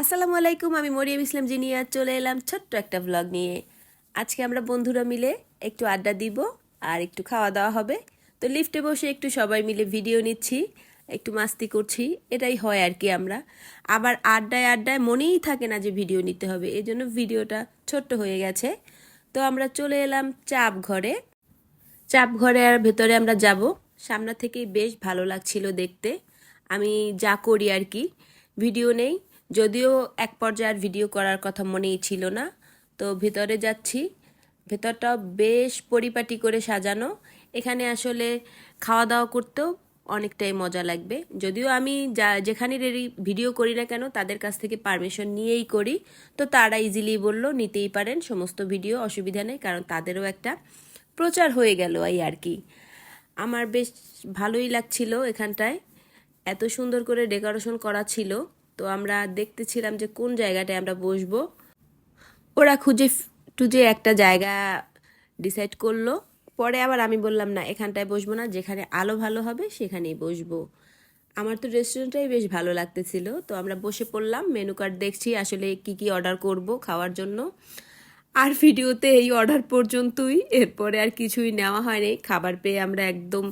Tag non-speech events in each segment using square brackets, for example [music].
আসসালামু আলাইকুম, আমি মরিয়াম ইসলাম জিনিয়া, চলে এলাম ছোট্ট একটা ব্লগ নিয়ে। আজকে আমরা বন্ধুরা মিলে একটু আড্ডা দিব আর একটু খাওয়া দাওয়া হবে। তো লিফটে বসে একটু সবাই মিলে ভিডিও নিচ্ছি, একটু মাস্তি করছি, এটাই হয় আর কি আমরা। আবার আড্ডায় আড্ডায় মনেই থাকে না যে ভিডিও নিতে হবে এই জন্য ভিডিওটা ছোট্ট হয়ে গেছে। তো আমরা চলে এলাম চাপ ঘরে। চাপ ঘরে আর ভেতরে আমরা যাব। সামনে থেকেই বেশ ভালো লাগছিল দেখতে। আমি যা করি আর কি ভিডিও নেই। যদিও এক পর্যায়ে আর ভিডিও করার কথা মনেই ছিল না, তো ভেতরে যাচ্ছি। ভেতরটাও বেশ পরিপাটি করে সাজানো। এখানে আসলে খাওয়া দাওয়া করতেও অনেকটাই মজা লাগবে। যদিও আমি যা, যেখানে ভিডিও করি না কেন, তাদের কাছ থেকে পারমিশন নিয়েই করি। তো তারা ইজিলি বলল, নিতেই পারেন, সমস্ত ভিডিও অসুবিধা নেই। কারণ তাদেরও একটা প্রচার হয়ে গেল এই আর কি। আমার বেশ ভালোই লাগছিল এখানটায়। এত সুন্দর করে ডেকোরেশন করা ছিল। তো আমরা দেখতেছিলাম যে কোন জায়গাটায় আমরা বসবো। ওরা খুঁজে টুজে একটা জায়গা ডিসাইড করল। পরে আবার আমি বললাম, না, এখানটায় বসবো না। যেখানে আলো ভালো হবে, সেখানেই বসবো। আমার তো রেস্টুরেন্টটাই বেশ ভালো লাগতেছিল। তো আমরা বসে পড়লাম মেনু কার্ড দেখছি আসলে কি কি অর্ডার করব খাওয়ার জন্য। আর ভিডিওতে এই অর্ডার পর্যন্তই। এরপরে আর কিছুই নেওয়া হয়নি। খাবার পেয়ে আমরা একদম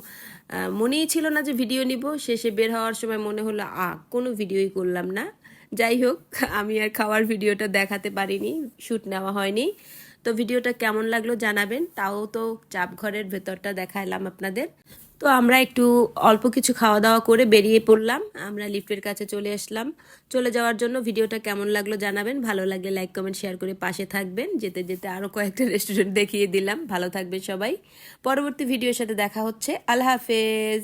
মনেই ছিল না যে ভিডিও নিব। শেষে বের হওয়ার সময় মনে হলো, আ, কোনো ভিডিওই করলাম না। যাই হোক, আমি আর খাওয়ার ভিডিওটা দেখাতে পারিনি শ্যুট নেওয়া হয়নি। তো ভিডিওটা কেমন লাগল জানাবেন, তাও তো চাপ ঘরের ভেতরটা দেখাইলাম আপনাদের। তো আমরা একটু অল্প কিছু খাওয়া দাওয়া করে বেরিয়ে পড়লাম। আমরা লিফটের কাছে চলে আসলাম। চলে যাওয়ার জন্য ভিডিওটা কেমন লাগল জানাবেন। ভালো লাগলে লাইক কমেন্ট শেয়ার করে পাশে থাকবেন। যেতে যেতে আরও কয়েকটা [laughs] রেস্টুরেন্ট দেখিয়ে দিলাম। ভালো থাকবেন সবাই। পরবর্তী ভিডিওর সাথে দেখা হচ্ছে। আল্লাহ হাফেজ।